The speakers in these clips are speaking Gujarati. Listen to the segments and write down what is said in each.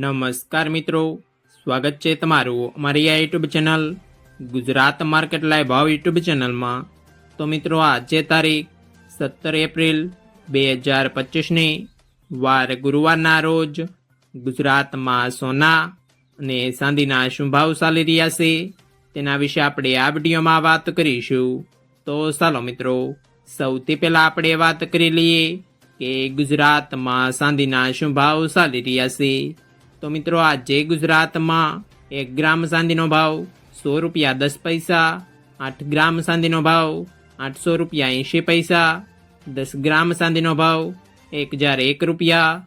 નમસ્કાર મિત્રો. સ્વાગત છે તમારું અમારી આ YouTube channel Gujarat market live ભાવ યુટ્યુબ ચેનલમાં તો મિત્રો, આજે તારીખ સત્તર એપ્રિલ બે હજાર પચીસની વાર ગુરુવારના રોજ ગુજરાતમાં સોના અને ચાંદીના શું ભાવ ચાલી રહ્યા છે. તેના વિશે આપણે આ વિડીયોમાં વાત કરીશું. તો ચાલો મિત્રો, સૌથી પહેલાં આપણે વાત કરી લઈએ કે ગુજરાતમાં ચાંદીના શું ભાવ ચાલી રહ્યા છે. તો મિત્રો આજે ગુજરાતમાં એક ગ્રામ ચાંદીનો ભાવ સો રૂપિયા દસ પૈસા, આઠ ગ્રામ ચાંદીનો ભાવ આઠસો રૂપિયા એંશી પૈસા, દસ ગ્રામ ચાંદીનો ભાવ એક હજાર એક રૂપિયા,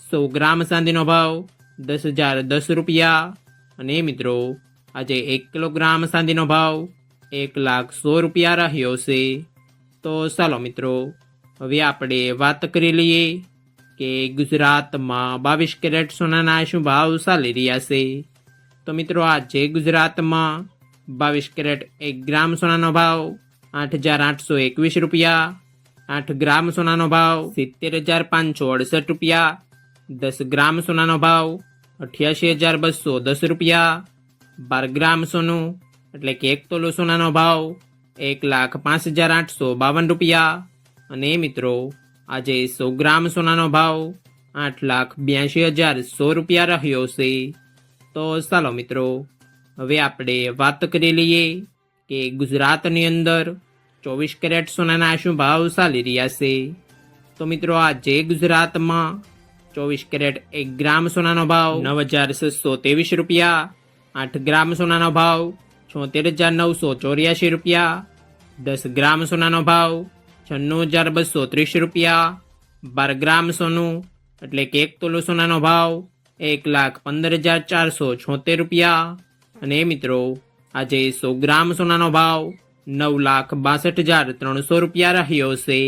સો ગ્રામ ચાંદીનો ભાવ દસ હજાર દસ રૂપિયા. અને મિત્રો, આજે એક કિલોગ્રામ ચાંદીનો ભાવ એક લાખ સો રૂપિયા રહ્યો છે. તો ચાલો મિત્રો, હવે આપણે વાત કરી લઈએ કે ગુજરાતમાં બાવીસ કેરેટ સોનાના શું ભાવ ચાલી રહ્યા છે? તો મિત્રો, આજે ગુજરાતમાં બાવીસ કેરેટ એક ગ્રામ સોનાનો ભાવ આઠ હજાર આઠસો એકવીસ રૂપિયા, આઠ ગ્રામ સોનાનો ભાવ સિત્તેર હજાર પાંચસો અડસઠ રૂપિયા, દસ ગ્રામ સોનાનો ભાવ અઠ્યાસી હજાર બસો દસ રૂપિયા, બાર ગ્રામ સોનું એટલે કે એક તોલો સોનાનો ભાવ એક લાખ પાંચ હજાર આઠસો બાવન રૂપિયા. અને મિત્રો આજે સો ગ્રામ સોનાનો ભાવ આઠ લાખ બ્યાસી હજાર સો રૂપિયા રહ્યો છે. તો ચાલો મિત્રો, હવે આપણે વાત કરી લઈએ કે ગુજરાતની અંદર ચોવીસ કેરેટ સોનાના શું ભાવ ચાલી રહ્યા છે. તો મિત્રો, આજે ગુજરાતમાં ચોવીસ કેરેટ એક ગ્રામ સોનાનો ભાવ નવ હજાર છસો ત્રેવીસ રૂપિયા, આઠ ગ્રામ સોનાનો ભાવ છોતેર હજાર નવસો ચોર્યાસી રૂપિયા, દસ ગ્રામ સોનાનો ભાવ છન્નું હજાર બસો ત્રીસ રૂપિયા. બાર ગ્રામ સોનું, એટલે કે એક તોલો સોનાનો ભાવ એક લાખ પંદર હજાર ચારસો છોતેર રૂપિયા. અને મિત્રો, આજે સો ગ્રામ સોનાનો ભાવ નવ લાખ બાસઠ હજાર ત્રણસો રૂપિયા રહ્યો છે.